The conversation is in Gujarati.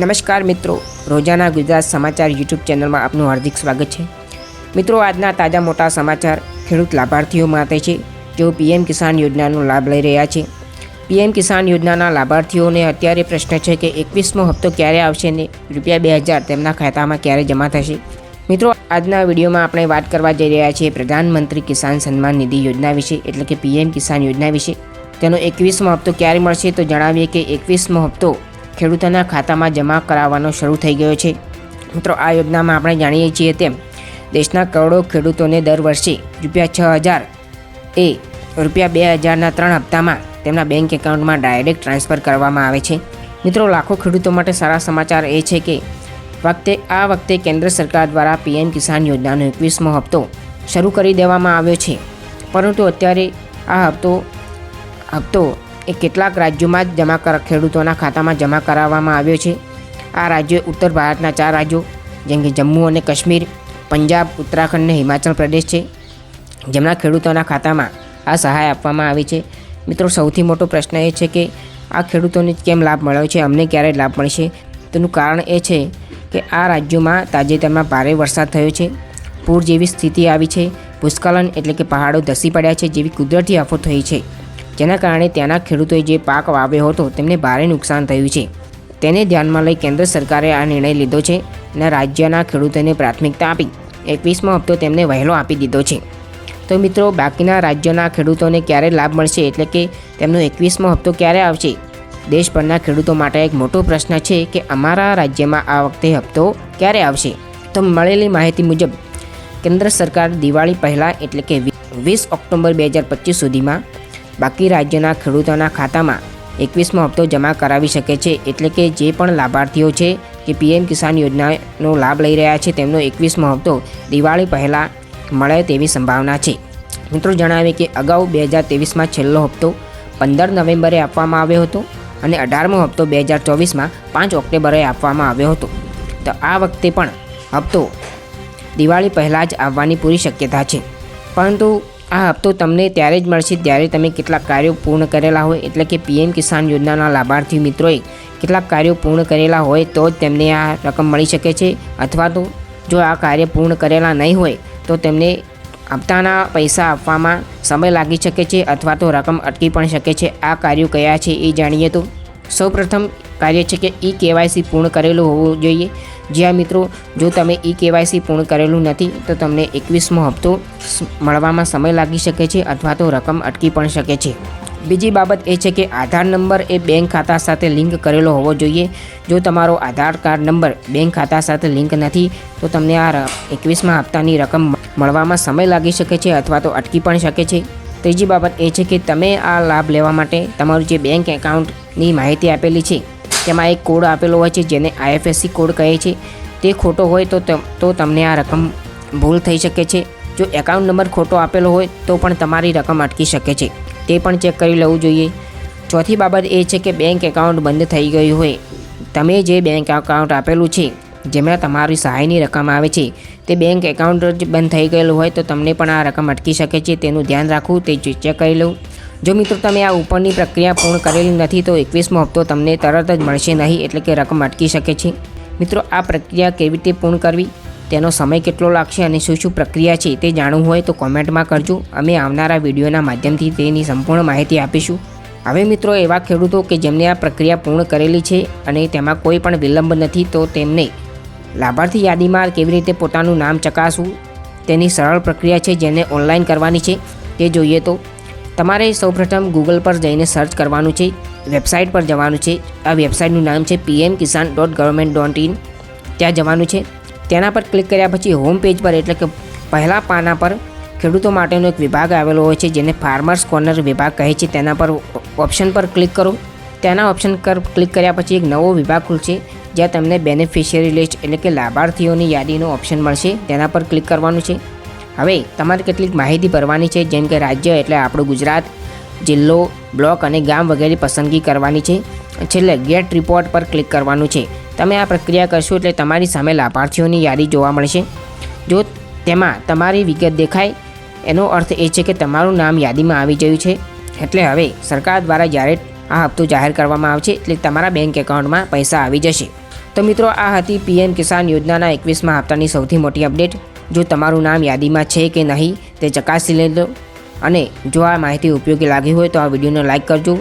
નમસ્કાર મિત્રો, રોજાના ગુજરાત સમાચાર યુટ્યુબ ચેનલમાં આપનું હાર્દિક સ્વાગત છે. મિત્રો, આજના તાજા મોટા સમાચાર ખેડૂત લાભાર્થીઓ માટે છે, જેઓ પીએમ કિસાન યોજનાનો લાભ લઈ રહ્યા છે. પીએમ કિસાન યોજનાના લાભાર્થીઓને અત્યારે પ્રશ્ન છે કે એકવીસમો હપ્તો ક્યારે આવશે ને રૂપિયા બે હજાર તેમના ખાતામાં ક્યારે જમા થશે? મિત્રો, આજના વિડીયોમાં આપણે વાત કરવા જઈ રહ્યા છીએ પ્રધાનમંત્રી કિસાન સન્માન નિધિ યોજના વિશે, એટલે કે પીએમ કિસાન યોજના વિશે. તેનો એકવીસમો હપ્તો ક્યારે મળશે તો જણાવીએ કે એકવીસમો હપ્તો ખેડૂતોના ખાતામાં જમા કરાવવાનો શરૂ થઈ ગયો છે. મિત્રો, આ યોજનામાં આપણે જાણીએ છીએ તેમ દેશના કરોડો ખેડૂતોને દર વર્ષે રૂપિયા છ હજાર એ રૂપિયા બે હજારના ત્રણ હપ્તામાં તેમના બેંક એકાઉન્ટમાં ડાયરેક્ટ ટ્રાન્સફર કરવામાં આવે છે. મિત્રો, લાખો ખેડૂતો માટે સારા સમાચાર એ છે કે વખતે, આ વખતે કેન્દ્ર સરકાર દ્વારા પીએમ કિસાન યોજનાનો એકવીસમો હપ્તો શરૂ કરી દેવામાં આવ્યો છે. પરંતુ અત્યારે આ હપ્તો હપ્તો એ કેટલાક રાજ્યોમાં જ જમા ખેડૂતોના ખાતામાં જમા કરાવવામાં આવ્યો છે. આ રાજ્યો ઉત્તર ભારતના ચાર રાજ્યો, જેમ કે જમ્મુ અને કાશ્મીર, પંજાબ, ઉત્તરાખંડ અને હિમાચલ પ્રદેશ છે, જેમના ખેડૂતોના ખાતામાં આ સહાય આપવામાં આવી છે. મિત્રો, સૌથી મોટો પ્રશ્ન એ છે કે આ ખેડૂતોને કેમ લાભ મળ્યો છે? અમને ક્યારે લાભ મળશે? તેનું કારણ એ છે કે આ રાજ્યોમાં તાજેતરમાં ભારે વરસાદ થયો છે. પૂર જેવી સ્થિતિ આવી છે. ભૂસ્ખલન એટલે કે પહાડો ધસી પડ્યા છે જેવી કુદરતી આફત થઈ છે. જેના કારણે ત્યાંના ખેડૂતોએ જે પાક વાવ્યો હતો તેમને ભારે નુકસાન થયું છે. તેને ધ્યાનમાં લઈ કેન્દ્ર સરકારે આ નિર્ણય લીધો છે અને રાજ્યના ખેડૂતોને પ્રાથમિકતા આપી એકવીસમો હપ્તો તેમને વહેલો આપી દીધો છે. તો મિત્રો, બાકીના રાજ્યોના ખેડૂતોને ક્યારે લાભ મળશે એટલે કે તેમનો એકવીસમો હપ્તો ક્યારે આવશે? દેશભરના ખેડૂતો માટે એક મોટો પ્રશ્ન છે કે અમારા રાજ્યમાં આ વખતે હપ્તો ક્યારે આવશે? તો મળેલી માહિતી મુજબ, કેન્દ્ર સરકાર દિવાળી પહેલાં એટલે કે વીસ ઓક્ટોબર બે હજાર પચીસ સુધીમાં બાકી રાજ્યના ખેડૂતોના ખાતામાં એકવીસમો હપ્તો જમા કરાવી શકે છે એટલે કે જે પણ લાભાર્થીઓ છે કે પીએમ કિસાન યોજનાનો લાભ લઈ રહ્યા છે તેમનો એકવીસમો હપ્તો દિવાળી પહેલાં મળે તેવી સંભાવના છે. મિત્રો જણાવે કે અગાઉ બે હજાર ત્રેવીસમાં છેલ્લો હપ્તો પંદર નવેમ્બરે આપવામાં આવ્યો હતો અને અઢારમો હપ્તો બે હજાર ચોવીસમાં પાંચ ઓક્ટોબરે આપવામાં આવ્યો હતો. તો આ વખતે પણ હપ્તો દિવાળી પહેલાં જ આવવાની પૂરી શક્યતા છે. પરંતુ આ હપ્તો તમને ત્યારે જ મળશે ત્યારે તમે કેટલાક કાર્યો પૂર્ણ કરેલા હોય, એટલે કે પીએમ કિસાન યોજનાના લાભાર્થી મિત્રોએ કેટલાક કાર્યો પૂર્ણ કરેલા હોય તો જ તેમને આ રકમ મળી શકે છે. અથવા તો જો આ કાર્ય પૂર્ણ કરેલા નહીં હોય, તો તેમને હપ્તાના પૈસા આપવામાં સમય લાગી શકે છે, અથવા તો રકમ અટકી પણ શકે છે. આ કાર્યો કયા છે એ જાણીએ તો સૌપ્રથમ કાર્ય છે કે ઈ કેવાયસી પૂર્ણ કરેલું હોવું જોઈએ. જ્યાં મિત્રો, જો તમે ઈ કેવાયસી પૂર્ણ કરેલું નથી, તો તમને એકવીસમો હપ્તો મળવામાં સમય લાગી શકે છે અથવા તો રકમ અટકી પણ શકે છે. બીજી બાબત એ છે કે આધાર નંબર એ બેંક ખાતા સાથે લિંક કરેલો હોવો જોઈએ. જો તમારો આધાર કાર્ડ નંબર બેંક ખાતા સાથે લિંક નથી, તો તમને આ એકવીસમાં હપ્તાની રકમ મળવામાં સમય લાગી શકે છે અથવા તો અટકી પણ શકે છે. ત્રીજી બાબત એ છે કે તમે આ લાભ લેવા માટે તમારું જે બેંક એકાઉન્ટની માહિતી આપેલી છે તેમાં એક કોડ આપેલો હોય છે જેને આઈએફએસસી કોડ કહે છે. તે ખોટો હોય તો તો તમને આ રકમ ભૂલ થઈ શકે છે. જો એકાઉન્ટ નંબર ખોટો આપેલો હોય તો પણ તમારી રકમ અટકી શકે છે. તે પણ ચેક કરી લેવું જોઈએ. ચોથી બાબત એ છે કે બેંક એકાઉન્ટ બંધ થઈ ગયું હોય. તમે જે બેંક એકાઉન્ટ આપેલું છે, જેમાં તમારી સહાયની રકમ આવે છે, તે બેંક એકાઉન્ટ જ બંધ થઈ ગયેલું હોય તો તમને પણ આ રકમ અટકી શકે છે. તેનું ધ્યાન રાખવું, તે ચેક કરી લઉં જો મિત્રો તમે આ ઉપરની પ્રક્રિયા પૂર્ણ કરેલી નથી તો એકવીસમો હપ્તો તમને તરત જ મળશે નહીં એટલે કે રકમ અટકી શકે છે. મિત્રો, આ પ્રક્રિયા કેવી રીતે પૂર્ણ કરવી? તેનો સમય કેટલો લાગશે અને શું શું પ્રક્રિયા છે તે જાણવું હોય તો કોમેન્ટમાં કરજો. અમે આવનારા વિડીયોના માધ્યમથી તેની સંપૂર્ણ માહિતી આપીશું. હવે મિત્રો, એવા ખેડૂતો કે જેમને આ પ્રક્રિયા પૂર્ણ કરેલી છે અને તેમાં કોઈ પણ વિલંબ નથી તો તેમને લાભાર્થી યાદીમાં કેવી રીતે પોતાનું નામ ચકાસવું? તેની સરળ પ્રક્રિયા છે જેને ઓનલાઈન કરવાની છે. તે જોઈએ તો તમારે સૌપ્રથમ ગૂગલ પર જઈને સર્ચ કરવાનું છે વેબસાઇટ પર જવાનું છે. આ વેબસાઇટનું નામ છે PM Kisan dot government dot in ત્યાં જવાનું છે. તેના પર ક્લિક કર્યા પછી હોમ પેજ પર એટલે કે પહેલાં પાના પર ખેડૂતો માટેનો એક વિભાગ આવેલો હોય છે, જેને ફાર્મર્સ કોર્નર વિભાગ કહે છે. તેના પર ઓપ્શન પર ક્લિક કરો. તેના ઓપ્શન પર ક્લિક કર્યા પછી એક નવો વિભાગ ખુલશે, જ્યાં તમને બેનિફિશિયરી લિસ્ટ એટલે કે લાભાર્થીઓની યાદીનો ઓપ્શન મળશે. તેના પર ક્લિક કરવાનું છે. હવે તમારે કેટલીક માહિતી ભરવાની છે, જેમ કે રાજ્ય એટલે આપણું ગુજરાત, જિલ્લો, બ્લોક અને ગામ વગેરે પસંદગી કરવાની છે. છેલ્લે ગેટ રિપોર્ટ પર ક્લિક કરવાનું છે. તમે આ પ્રક્રિયા કરશો એટલે તમારી સામે લાભાર્થીઓની યાદી જોવા મળશે. જો તેમાં તમારી વિગત દેખાય, એનો અર્થ એ છે કે તમારું નામ યાદીમાં આવી ગયું છે. એટલે હવે સરકાર દ્વારા જ્યારે આ હપ્તો જાહેર કરવામાં આવશે, એટલે તમારા બેંક એકાઉન્ટમાં પૈસા આવી જશે. તો મિત્રો, આ હતી પીએમ કિસાન યોજનાના એકવીસમાં હપ્તાની સૌથી મોટી અપડેટ. જો તમારું નામ યાદીમાં છે કે નહીં, તે ચકાસી લેજો. અને જો આ માહિતી ઉપયોગી લાગી હોય તો આ વિડીયોને લાઇક કરજો.